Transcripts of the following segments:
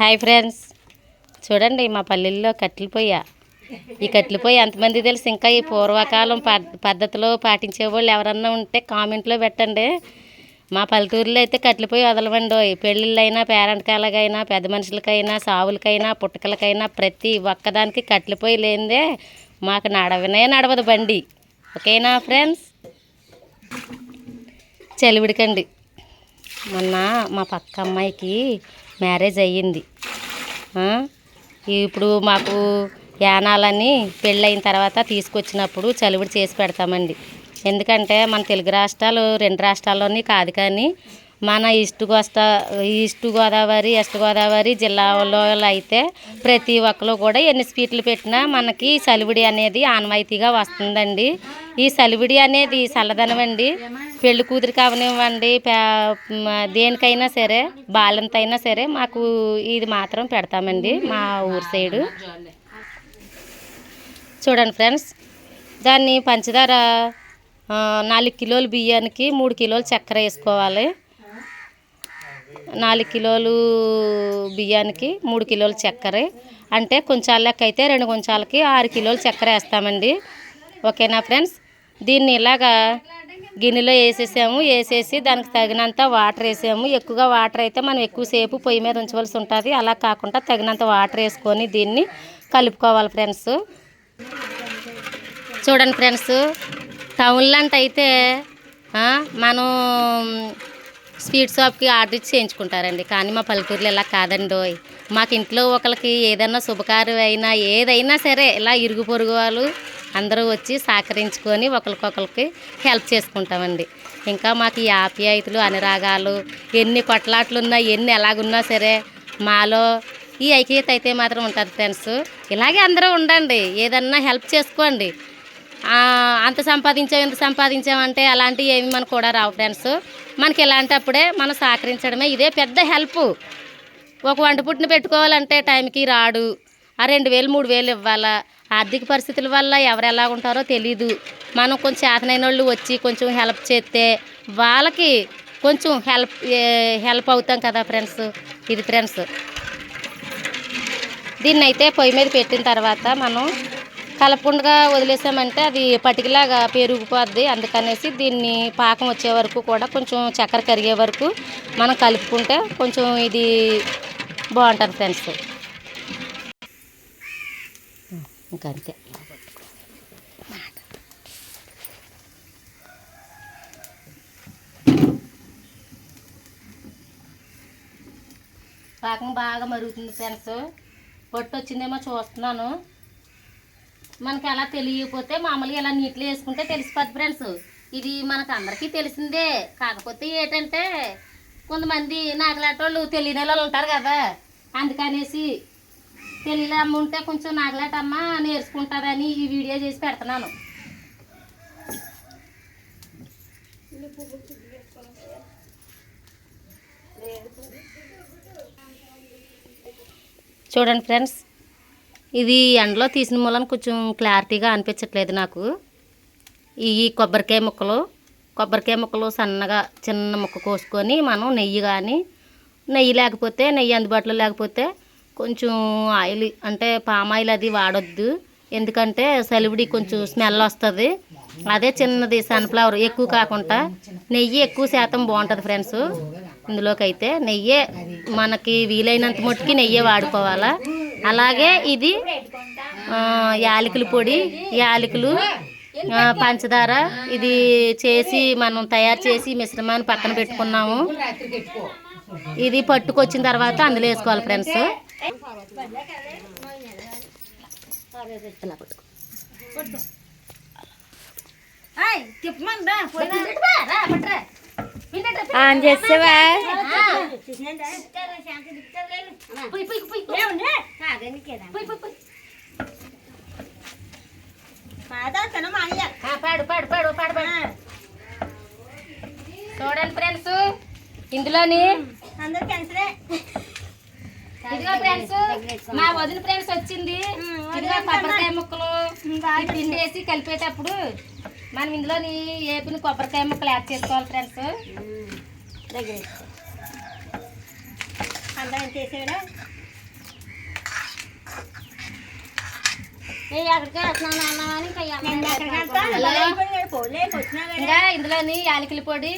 Hi friends. చూడండి మా పల్లెల్లో కట్టెల పొయ్య. ఈ కట్టెల పొయ్యి ఎంతమంది తెలుసు? ఇంకా ఈ పూర్వకాలం పద్ధతిలో పాటించే వాళ్ళు ఎవరన్నా ఉంటే కామెంట్లో పెట్టండి. మా పల్లెటూరులో అయితే కట్టెల పొయ్యి వదలవండి పెళ్ళిళ్ళైనా పేరెంటకాలకైనా పెద్ద మనుషులకైనా సావులకైనా పుట్టకలకైనా ప్రతి ఒక్కదానికి కట్టెల పొయ్యి లేనిదే మాకు నడవనే నడవదు బండి. ఓకేనా ఫ్రెండ్స్? చలివిడికండి మొన్న మా పక్క అమ్మాయికి మ్యారేజ్ అయ్యింది. ఇప్పుడు మాకు యానాలని పెళ్ళయిన తర్వాత తీసుకొచ్చినప్పుడు చలివిడి చేసి పెడతామండి. ఎందుకంటే మన తెలుగు రాష్ట్రాలు రెండు రాష్ట్రాల్లోని కాదు కానీ మన ఈస్ట్ కోస్తా ఈస్ట్ గోదావరి వెస్ట్ గోదావరి జిల్లాలో అయితే ప్రతి ఒక్కరు కూడా ఎన్ని స్వీట్లు పెట్టినా మనకి సలివిడి అనేది ఆనవాయితీగా వస్తుందండి. ఈ సలివిడి అనేది చల్లదనం అండి. పెళ్ళి కూతురు కావనివ్వండి దేనికైనా సరే బాలంతైనా సరే మాకు ఇది మాత్రం పెడతామండి మా ఊరు సైడు. చూడండి ఫ్రెండ్స్ దాన్ని పంచదార నాలుగు కిలోలు బియ్యానికి మూడు కిలోలు చక్కెర వేసుకోవాలి. నాలుగు కిలోలు బియ్యానికి మూడు కిలోలు చక్కెర. అంటే కొంచెం లెక్క అయితే రెండు కొంచాలకి ఆరు కిలోలు చక్కెర వేస్తామండి. ఓకేనా ఫ్రెండ్స్? దీన్ని ఇలాగా గిన్నెలో వేసేసాము వేసేసి దానికి తగినంత వాటర్ వేసాము. ఎక్కువగా వాటర్ అయితే మనం ఎక్కువసేపు పొయ్యి మీద ఉంచవలసి ఉంటుంది. అలా కాకుండా తగినంత వాటర్ వేసుకొని దీన్ని కలుపుకోవాలి ఫ్రెండ్స్. చూడండి ఫ్రెండ్స్ టౌన్లో అంటే అయితే మనం స్వీట్ షాప్కి ఆర్డర్ ఇచ్చి చేయించుకుంటారండి. కానీ మా పల్లెటూరులో ఇలా కాదండి మాకు ఇంట్లో ఒకరికి ఏదైనా శుభకార్యం అయినా ఏదైనా సరే ఇలా ఇరుగు పొరుగు వాళ్ళు అందరూ వచ్చి సహకరించుకొని ఒకరికొకరికి హెల్ప్ చేసుకుంటామండి. ఇంకా మాకు ఈ ఆప్యాయతలు అనురాగాలు ఎన్ని కొట్లాట్లు ఉన్నా ఎన్ని ఎలాగున్నా సరే మాలో ఈ ఐక్యత అయితే మాత్రం ఉంటుంది ఫ్రెండ్స్. ఇలాగే అందరూ ఉండండి. ఏదన్నా హెల్ప్ చేసుకోండి. అంత సంపాదించాం ఇంత సంపాదించామంటే అలాంటివి ఏమి మనకు కూడా రావు ఫ్రెండ్స్. మనకి ఇలాంటప్పుడే మనం సహకరించడమే. ఇదే పెద్ద హెల్ప్. ఒక వంట పుట్టిన పెట్టుకోవాలంటే టైంకి రాడు. ఆ రెండు వేలు మూడు వేలు ఇవ్వాలా? ఆర్థిక పరిస్థితుల వల్ల ఎవరు ఎలా ఉంటారో తెలీదు. మనం కొంచెం చేతనైన వాళ్ళు వచ్చి కొంచెం హెల్ప్ చేస్తే వాళ్ళకి కొంచెం హెల్ప్ హెల్ప్ అవుతాం కదా ఫ్రెండ్స్ ఇది ఫ్రెండ్స్. దీన్ని అయితే పొయ్యి మీద పెట్టిన తర్వాత మనం కలపకుండా వదిలేసామంటే అది పటికిలాగా పెరిగిపోద్ది. అందుకనేసి దీన్ని పాకం వచ్చే వరకు కూడా కొంచెం చక్కెర కరిగే వరకు మనం కలుపుకుంటే కొంచెం ఇది బాగుంటుంది ఫ్రెండ్స్. ఇంకా అంతే పాకం బాగా మరుగుతుంది ఫ్రెండ్స్. పొట్టు వచ్చిందేమో చూస్తున్నాను. మనకి అలా తెలియకపోతే మామూలుగా ఇలా నీటిలో వేసుకుంటే తెలిసిపోద్ది ఫ్రెండ్స్. ఇది మనకు అందరికీ తెలిసిందే. కాకపోతే ఏంటంటే కొంతమంది నాగలాటోళ్ళు తెలియని వాళ్ళు ఉంటారు కదా. అందుకనేసి తెలియని ఉంటే కొంచెం నాగలాట నేర్చుకుంటారని నేర్చుకుంటుందని ఈ వీడియో చేసి పెడుతున్నాను. చూడండి ఫ్రెండ్స్ ఇది ఎండలో తీసిన మూలం కొంచెం క్లారిటీగా అనిపించట్లేదు నాకు. ఈ కొబ్బరికాయ ముక్కలు కొబ్బరికాయ ముక్కలు సన్నగా చిన్న ముక్క కోసుకొని మనం నెయ్యి కానీ నెయ్యి లేకపోతే నెయ్యి అందుబాటులో లేకపోతే కొంచెం ఆయిల్ అంటే పామ్ ఆయిల్ అది వాడొద్దు. ఎందుకంటే సలివిడి కొంచెం స్మెల్ వస్తుంది. అదే చిన్నది సన్ఫ్లవర్ ఎక్కువ కాకుండా నెయ్యి ఎక్కువ శాతం బాగుంటుంది ఫ్రెండ్స్. ఇందులోకి అయితే నెయ్యే మనకి వీలైనంత మట్టుకి నెయ్యే వాడుకోవాలా. అలాగే ఇది యాలకుల పొడి యాలకులు పంచదార ఇది చేసి మనం తయారు చేసి మిశ్రమాన్ని పక్కన పెట్టుకున్నాము. ఇది పట్టుకొచ్చిన తర్వాత అందులో వేసుకోవాలి ఫ్రెండ్స్. ఇలా పట్టుకో. ఆన్ చేసేవా పోయి, పోయి, పోయి, పోయి. పోయి, పోయి, పోయి. ఆ, పాడు పాడు పాడు పాడు పాడు చూడండి ఫ్రెండ్స్ ఇందులోని ఇదిగో ఫ్రెండ్స్ మా వదిన ఫ్రెండ్స్ వచ్చింది. ఇదిగో కొబ్బరికాయ ముక్కలు. పిండి వేసి కలిపేటప్పుడు మనం ఇందులోని ఏపిన కొబ్బరికాయ ముక్కలు యాడ్ చేసుకోవాలి ఫ్రెండ్స్ ఇందులోని యాలకుల పొడి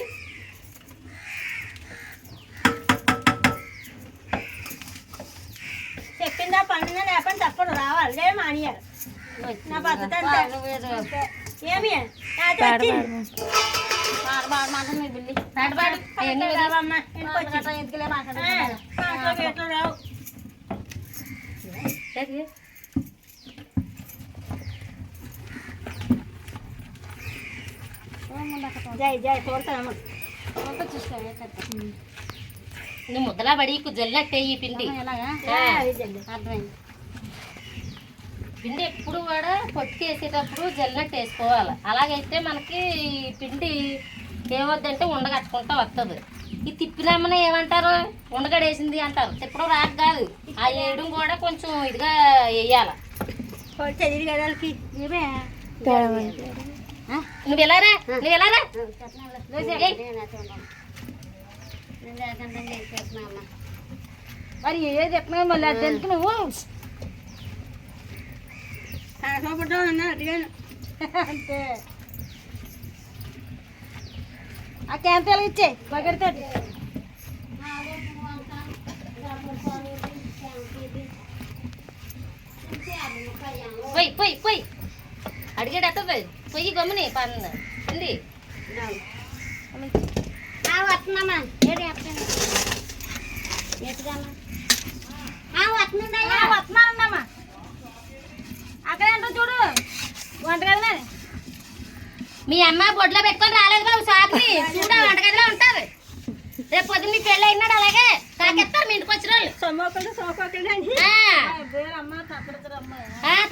రావాలి లేదు మానియాలి నా పద్ధతి అంతే ఏమి అది వచ్చింది. పాడు పాడు అవన్నీ వదిలేయ్. రావమ్మా, ఇంటికి వచ్చింది. ఆ, మాటలు గీటలు రావు. ఏది? జై జై కోరుతానమ్మ నువ్వు ముద్దలా పడి జల్లినట్టే ఈ పిండి ఆ. పిండి ఎప్పుడు కూడా పొట్టుకి వేసేటప్పుడు జల్లినట్టు వేసుకోవాలి. అలాగైతే మనకి ఈ పిండి ఏమవుద్దంటే ఉండగట్టుకుంటా వస్తుంది ఈ తిప్పినమ్మని ఏమంటారు? ఉండగడేసింది అంటారు. తిప్పడం రాక కాదు. ఆ వేయడం కూడా కొంచెం ఇదిగా వేయాలి. కదా వాళ్ళకి. నువ్వు ఎలారా? నువ్వు. మరి ఏది ఎక్కడ మళ్ళీ? అది ఎందుకు నువ్వు? అంతే ఆ క్యాంతలు ఇచ్చే బకెట్తో పోయి పోయి పోయి అడిగాడు అట్ట పోయి గమ్ముని పన్ను పిండి వస్తున్నామా ఏడు వస్తున్నానమ్మా అక్కడ మీ అమ్మ బొడ్లో పెట్టుకొని రాలేదు బాబు సాకుని చూడ వంటగదిలో ఉంటారు. రేపు పొద్దున్న మీ పెళ్ళి అయినాడు అలాగే. కాకెత్తారు మీ ఇంటికి వచ్చిన వాళ్ళు.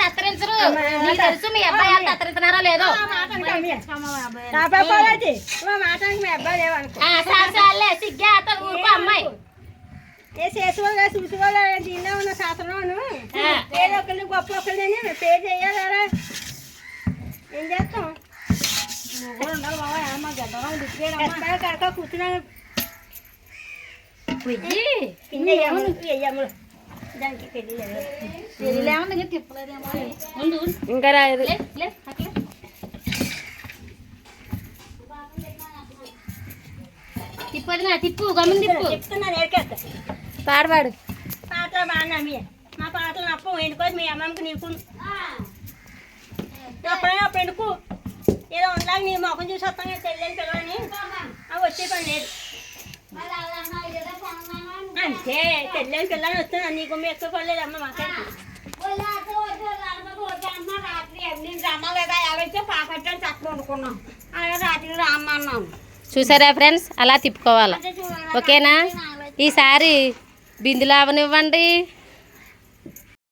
తత్తరించరు. నీకు తెలుసు మీ అబ్బాయి వాళ్ళు తత్తరించున్నారో లేదో. చాలులే సిగ్గే అతను ఊరుకో అమ్మాయి. ఏ చేసేవాళ్ళు చూసేవాళ్ళు దీనిలో ఉన్న శాస్త్రంలోను. పేరు ఒకళ్ళు గొప్ప ఒకళ్ళని పేరు చేయాలరా ఏం చేస్తాం కూర్చున్నా. ఇంకా రాదు. తిప్పది నా తిప్పు గమ్మున తిప్పు. చెప్తున్నా నేర్కేస్తా. పాడు పాడు పాటలు బాగున్నా మీ మా పాటలు నప్ప ఎండుకోదు మీ అమ్మమ్మకి నీకు అప్పుడు ఎందుకు ఏదో ఉండలాగా నీ మొఖం చూసి వస్తాం కదా తెల్లని పిల్లలని అవి వచ్చే పని లేదు. అంతే తెల్లని పిల్లని వస్తున్నా నీకు ఎక్కువ పడలేదు అమ్మ మాకేంటి చూసారా ఫ్రెండ్స్? అలా తిప్పుకోవాలి. ఓకేనా? ఈసారి బిందులు అవనివ్వండి